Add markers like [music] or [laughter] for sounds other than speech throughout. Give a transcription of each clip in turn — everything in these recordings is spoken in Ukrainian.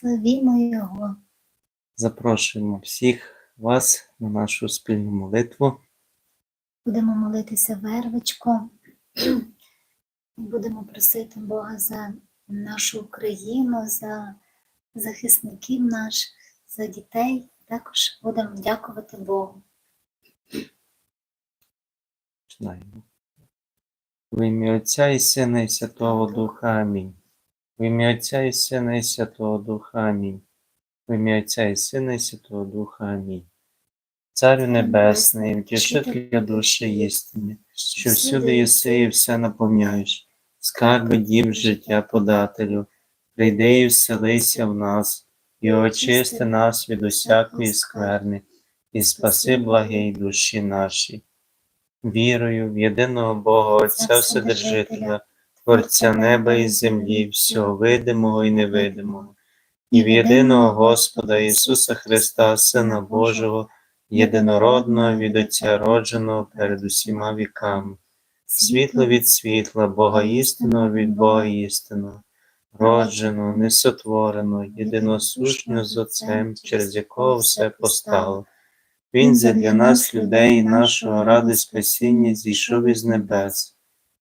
Славімо Його. Запрошуємо всіх вас на нашу спільну молитву. Будемо молитися вервичко. Будемо просити Бога за нашу Україну, за захисників наших, за дітей. Також будемо дякувати Богу. Починаємо. В ім'я Отця і Сина і Святого Духа Амінь. В ім'я Отця і Сина і Святого Духа Амінь. В ім'я Отця і Сина і Святого Духа Амінь. Царю Небесний, втішителя душі істини, що всюди єси і все наповняєш, скарби дів життя подателю, прийди і вселися в нас, і очисти нас від усякої скверни, і спаси благий душі наші. Вірою в єдиного Бога Отця Вседержителя, Творця неба і землі, всього видимого і невидимого, і в єдиного Господа Ісуса Христа, Сина Божого, єдинородного від Отця родженого перед усіма віками, світло від світла, Бога істинного від Бога істинного, родженого, несотвореного, єдиносушнього з Отцем, через якого все постало. Він задля нас, людей, нашого ради спасіння, зійшов із небес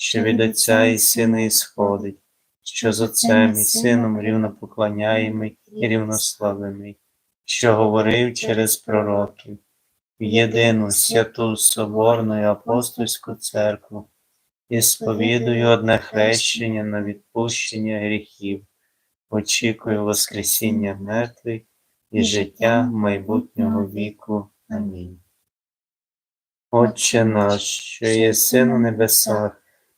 що від Отця і Сина ісходить, що з Отцем і Сином рівно поклоняємий і рівнославимий, що говорив через пророків, в єдину святу Соборну і апостольську церкву, і сповідую одне хрещення на відпущення гріхів, очікую Воскресіння мертвих і життя майбутнього віку. Амінь. Отче наш, що єси на небесах,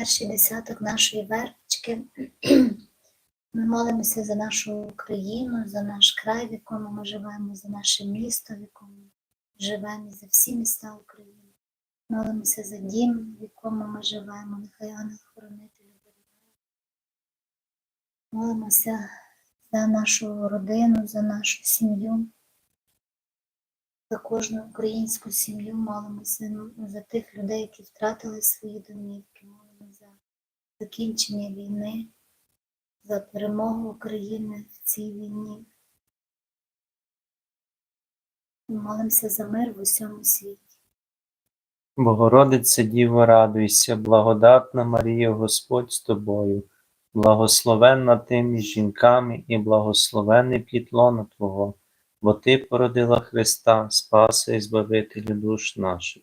Перший десяток нашої вервички. Ми молимося за нашу Україну, за наш край, в якому ми живемо, за наше місто, в якому ми живемо, і за всі міста України. Молимося за дім, в якому ми живемо, нехай ангел-хоронитель оберігає. Молимося за нашу родину, за нашу сім'ю, за кожну українську сім'ю, молимося за тих людей, які втратили свої домівки, закінчення війни, за перемогу України в цій війні. Молимося за мир в усьому світі. Богородице Діво, радуйся, благодатна Марія, Господь з тобою, благословенна ти між жінками і благословений плід лона Твого, бо Ти породила Христа, Спаса і Збавителя душ наших.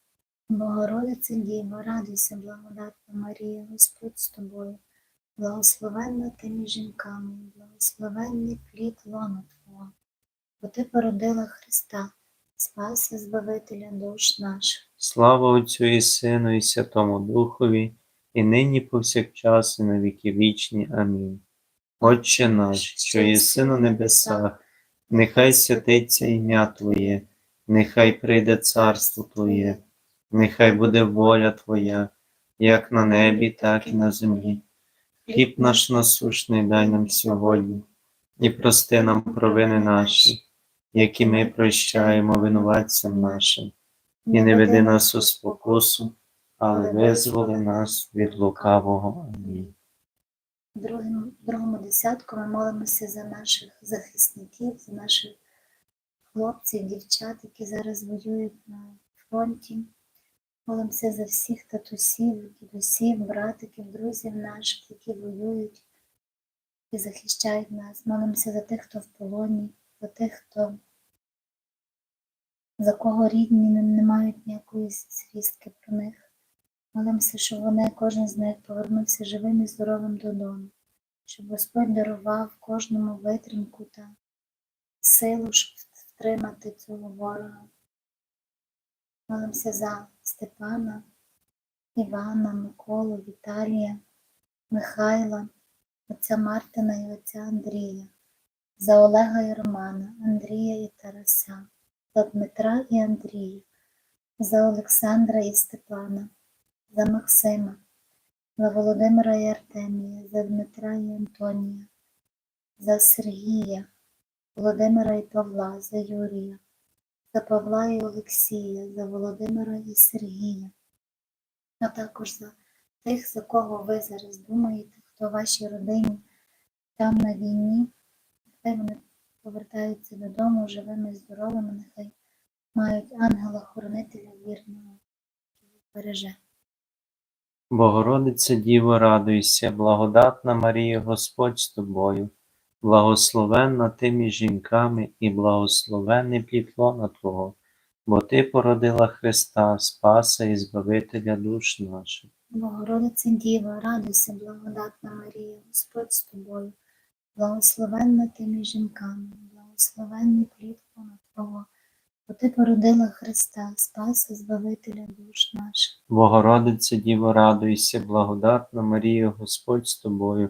Богородице Діво, радуйся, благодатна Марія, Господь з тобою, благословенна ти між жінками, благословенний плід лона Твого, бо ти породила Христа, Спаса, Збавителя душ наших. Слава Отцю і Сину, і Святому Духові, і нині повсякчас, і на віки вічні. Амінь. Отче наш, що єси на небесах, нехай святиться ім'я Твоє, нехай прийде царство Твоє, нехай буде воля Твоя, як на небі, так і на землі. Хліб наш насущний дай нам сьогодні, і прости нам провини наші, які ми прощаємо винуватцям нашим. І не веди нас у спокусу, але визволи нас від лукавого. Амінь. В другому, другому десятку ми молимося за наших захисників, за наших хлопців, дівчат, які зараз воюють на фронті. Молимося за всіх татусів, дідусів, братиків, друзів наших, які воюють і захищають нас. Молимося за тих, хто в полоні, за тих, хто за кого рідні не, мають ніякої звістки про них. Молимося, щоб вони, кожен з них повернувся живим і здоровим додому, щоб Господь дарував кожному витримку та силу, щоб втримати цього ворога. Молимося за Степана, Івана, Миколу, Віталія, Михайла, отця Мартина і отця Андрія, за Олега і Романа, Андрія і Тараса, за Дмитра і Андрія, за Олександра і Степана, за Максима, за Володимира і Артемія, за Дмитра і Антонія, за Сергія, Володимира і Павла, за Юрія, за Павла і Олексія, за Володимира і Сергія, а також за тих, за кого ви зараз думаєте, хто вашій родині там на війні, нехай вони повертаються додому живими і здоровими, нехай мають ангела-хоронителя вірного, який береже. Богородице Діво, радуйся, благодатна Марія, Господь з тобою, благословенна ти між жінками і благословенний плід лона Твого, бо ти породила Христа, Спаса і Збавителя душ наших. Богородице Діва, радуйся, благодатна Марія, Господь з тобою, благословенна ти між жінками, благословенний плід лона Твого, бо ти породила Христа, Спаса, Збавителя душ наших. Богородице Діво, радуйся, благодатна Марія, Господь з тобою,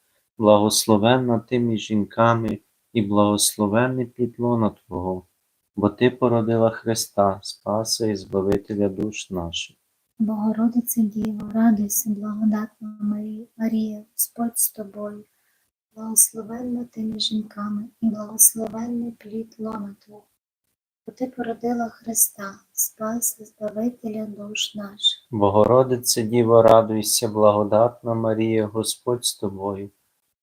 благословенна ти між жінками і благословенний плітлона Твого, бо ти породила Христа, Спаса і Збавителя душ наших. Богородице Діво, радуйся, благодатна Марія, Марія, Господь з тобою, благословенна ти між жінками і благословенний плід лона Твого, бо ти породила Христа, Спаса, Збавителя душ наших. Богородице Діво, радуйся, благодатна Марія, Господь з тобою,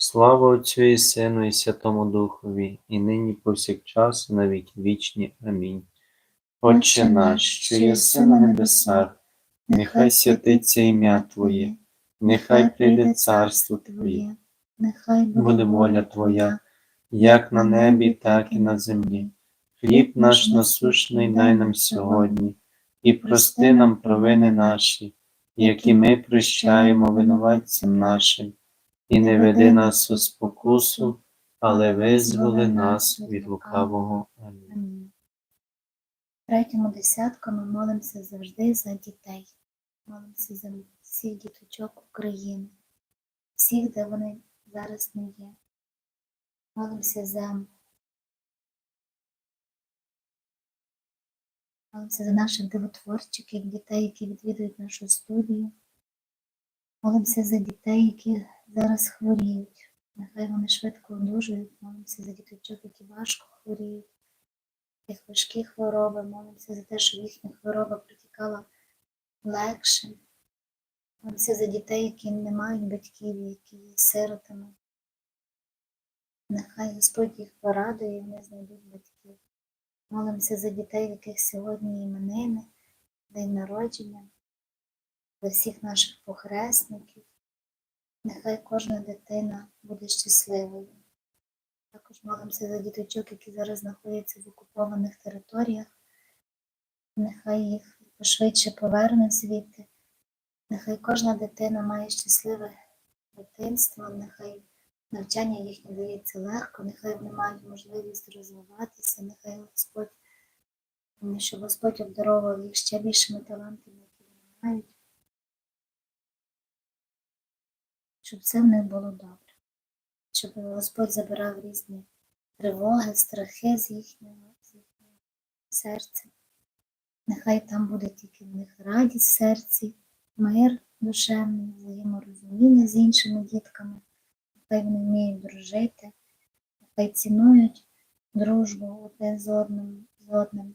Слава Отцю і Сину і Святому Духові, і нині повсякчас, і на віки вічні. Амінь. Отче наш, що єси на небесах, нехай святиться ім'я Твоє, нехай прийде царство Твоє, нехай буде воля Твоя, як на небі, так і на землі. Хліб наш насущний дай нам сьогодні, і прости нам провини наші, які ми прощаємо винуватцям нашим, і не веди нас у спокусу, але визволи нас від лукавого. Амінь. Третьому десятку ми молимося завжди за дітей. Молимося за всіх діточок України, всіх, де вони зараз не є. Молимося за молимося за наших дивотворчиків, дітей, які відвідують нашу студію. Молимося за дітей, які зараз хворіють. Нехай вони швидко одужують. Молимося за діточок, які важко хворіють їх важкі хвороби, молимося за те, щоб їхня хвороба протікала легше. Молимося за дітей, які не мають батьків, які є сиротами. Нехай Господь їх порадує, і вони знайдуть батьків. Молимося за дітей, в яких сьогодні іменини, день народження, за всіх наших похресників. Нехай кожна дитина буде щасливою. Також молимося за діточок, які зараз знаходяться в окупованих територіях. Нехай їх пошвидше поверне звідти. Нехай кожна дитина має щасливе дитинство, нехай навчання їхнє дається легко, нехай вони мають можливість розвиватися, нехай Господь, тому що Господь обдаровував їх ще більшими талантами, які вони мають, щоб все в них було добре щоб Господь забирав різні тривоги, страхи з їхнього, з їхнього серця. Нехай там буде тільки в них радість в серці, мир душевний, взаєморозуміння з іншими дітками, нехай вони вміють дружити, нехай цінують дружбу один з одним. З одним.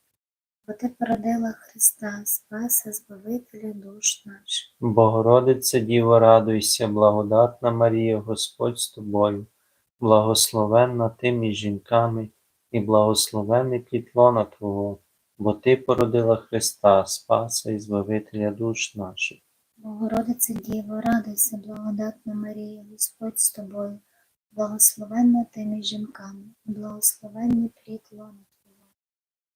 бо ти породила Христа, Спаса, Збавителя душ наших. Богородице Діво, радуйся, благодатна Марія, Господь з тобою, благословенна ти між жінками і благословенний плід лона Твого, бо Ти породила Христа, Спаса і Збавителя душ наших. Богородице Діво, радуйся, благодатна Марія, Господь з тобою, благословенна ти між жінками, і благословенний плід лона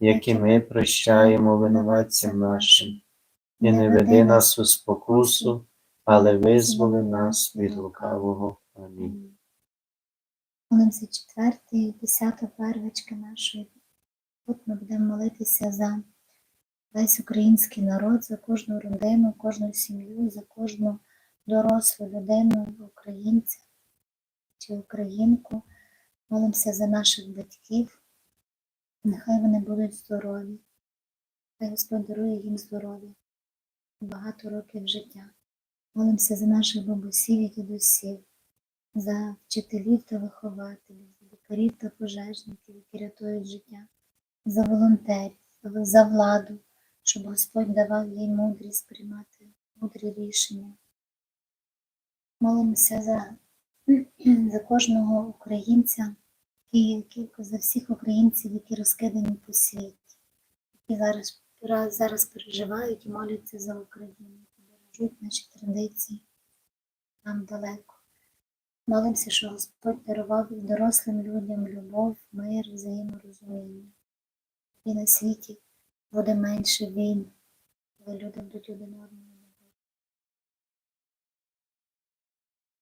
які ми прощаємо винуватцям нашим. І не веди нас у спокусу, але визволи нас від лукавого. Амінь. Молимося четвертий, десята первичка нашої. Тут ми будемо молитися за весь український народ, за кожну родину, кожну сім'ю, за кожну дорослу людину, українця чи українку. Молимося за наших батьків. Нехай вони будуть здорові. Хай Господь дарує їм здоров'я, багато років життя. Молимося за наших бабусів і дідусів за вчителів та вихователів, за лікарів та пожежників, які рятують життя, за волонтерів, за- владу, щоб Господь давав їй мудрість приймати мудрі рішення. Молимося за, [clears throat] за кожного українця, які, які- за всіх українців, які розкидані по світі, які зараз, зараз переживають і моляться за Україну, бережуть наші традиції там далеко. Молимося, що Господь дарував дорослим людям любов, мир, взаєморозуміння. І на світі буде менше війн, коли люди будуть один одному.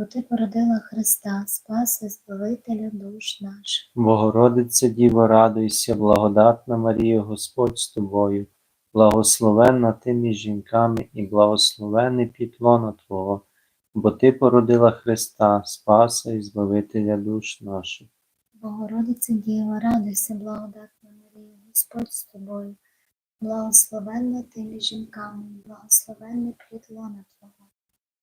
бо ти породила Христа, Спаси, Збавителя душ наших. Богородице Діва, радуйся, благодатна Марія, Господь з тобою, благословенна ти між жінками і благословений плід лона Твого, бо Ти породила Христа, Спаса і Збавителя душ наших. Богородице Діва, радуйся, благодатна Марія, Господь з тобою, благословенна ти між жінками, благословенний плід лона Твого,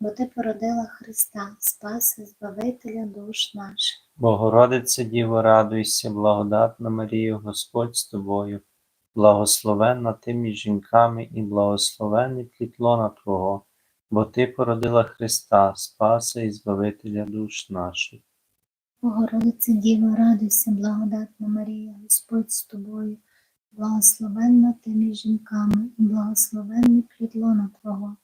бо ти породила Христа, Спаси, Збавителя душ наших. Богородице Діво, радуйся, благодатна Марія, Господь з тобою, благословенна ти між жінками і благословений плід лона Твого, бо Ти породила Христа, Спаса і Збавителя душ наших. Богородице Діво, радуйся, благодатна Марія, Господь з тобою, благословенна ти між жінками, і благословенний плід лона Твого,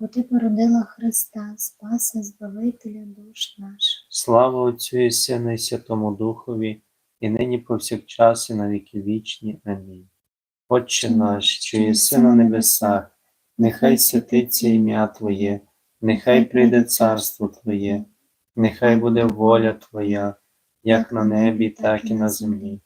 бо ти породила Христа, Спаси, Збавителя душ наших. Слава Отцю і Сину і Святому Духові, і нині повсякчас і на віки вічні. Амінь. Отче наш, що єси на небесах, нехай святиться ім'я Твоє, нехай прийде царство Твоє, нехай буде воля Твоя, як на небі, так і на землі.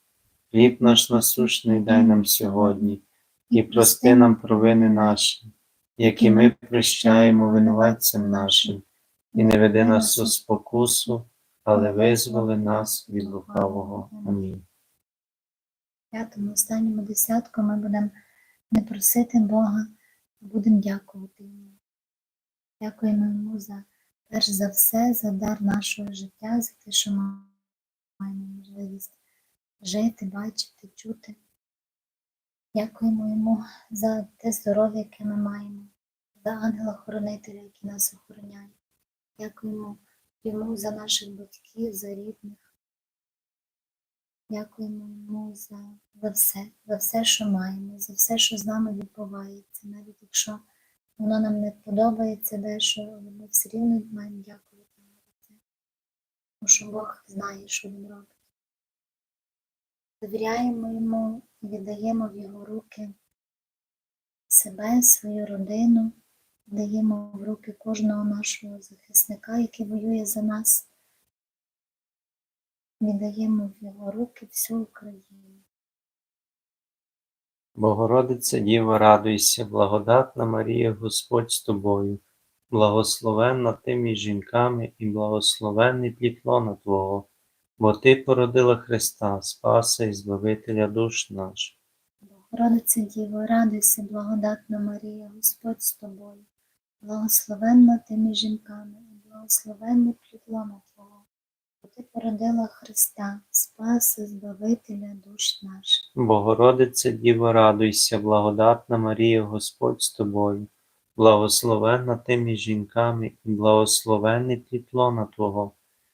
Хліб наш насущний дай нам сьогодні, і прости нам провини наші, як і ми прощаємо винуватцям нашим, і не веди нас у спокусу, але визволи нас від лукавого. Амінь. п'ятому останньому десятку ми будемо не просити Бога, а будемо дякувати Йому. Дякуємо Йому за перш за все, за дар нашого життя, за те, що ми маємо можливість жити, бачити, чути. Дякуємо Йому за те здоров'я, яке ми маємо, за ангела-хоронителя, який нас охороняє. Дякуємо Йому за наших батьків, за рідних. Дякуємо йому за, за все, за все, що маємо, за все, що з нами відбувається. Навіть якщо воно нам не подобається дещо, ми все рівно маємо дякувати. Тому що Бог знає, що він робить. Довіряємо йому і віддаємо в його руки себе, свою родину, даємо в руки кожного нашого захисника, який воює за нас. Віддаємо в його руки всю Україну. Богородице Діво, радуйся, благодатна Марія, Господь з тобою, благословенна ти між жінками і благословенний плід лона Твого, бо Ти породила Христа, Спаса і Збавителя душ наш. Богородице Діво, радуйся, благодатна Марія, Господь з тобою, благословенна ти між жінками і благословенний плід Твого, бо ти породила Христа, Спаса, Збавителя душ наших. Богородице Діво, радуйся, благодатна Марія, Господь з тобою, благословенна ти між жінками і благословенний плід лона Твого,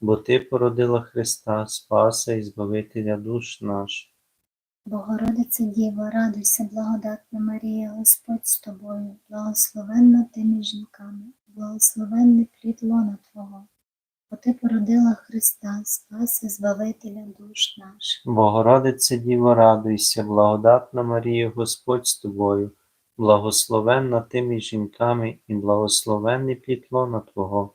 бо Ти породила Христа, Спаса і Збавителя душ наших. Богородице Діво, радуйся, благодатна Марія, Господь з тобою, благословенна ти між жінками, благословенний плід лона Твого, бо ти породила Христа, Спаси, Збавителя душ наших. Богородице Діво, радуйся, благодатна Марія, Господь з тобою, благословенна ти між жінками і благословенний плід лона Твого,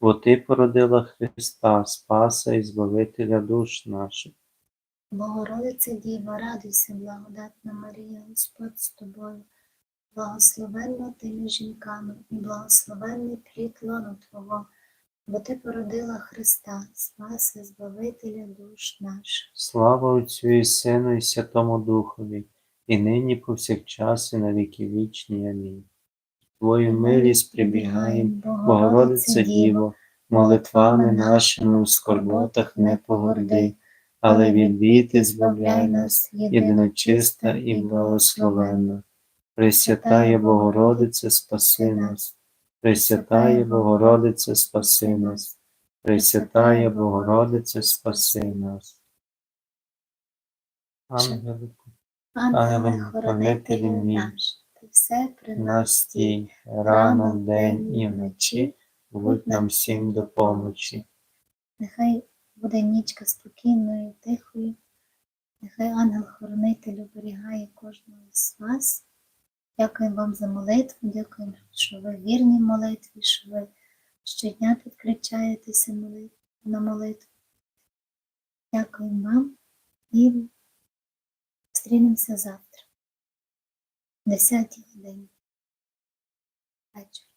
бо Ти породила Христа, Спаса і Збавителя душ наших. Богородице Діво, радуйся, благодатна Марія, Господь з тобою, благословенна ти між жінками, і благословенний плід лона Твого, бо ти породила Христа, Спаси, Збавителя душ наших. Слава Отцю і Сину і Святому Духові, і нині повсякчас, і на віки вічні. Амінь. Твою милість прибігаєм, Богородице Діво, молитвами нашими у скорботах не погорди, але від біди збавляй нас, єдиночиста і благословенна. Пресвятає Богородице, спаси нас, Пресвятає Богородице, спаси нас, Пресвятає Богородице, спаси нас. Ангелику, хоронителю наш, ти все при нас стій, рано вдень і вночі, будь нам всім до помочі. Нехай буде нічка спокійною, тихою. Нехай ангел-хоронитель оберігає кожного з вас. Дякуємо вам за молитву, дякуємо, що ви вірні молитві, що ви щодня підключаєтеся на молитву. Дякуємо вам і зустрінемося завтра, ለሰዓት ይሆነኝ አጭር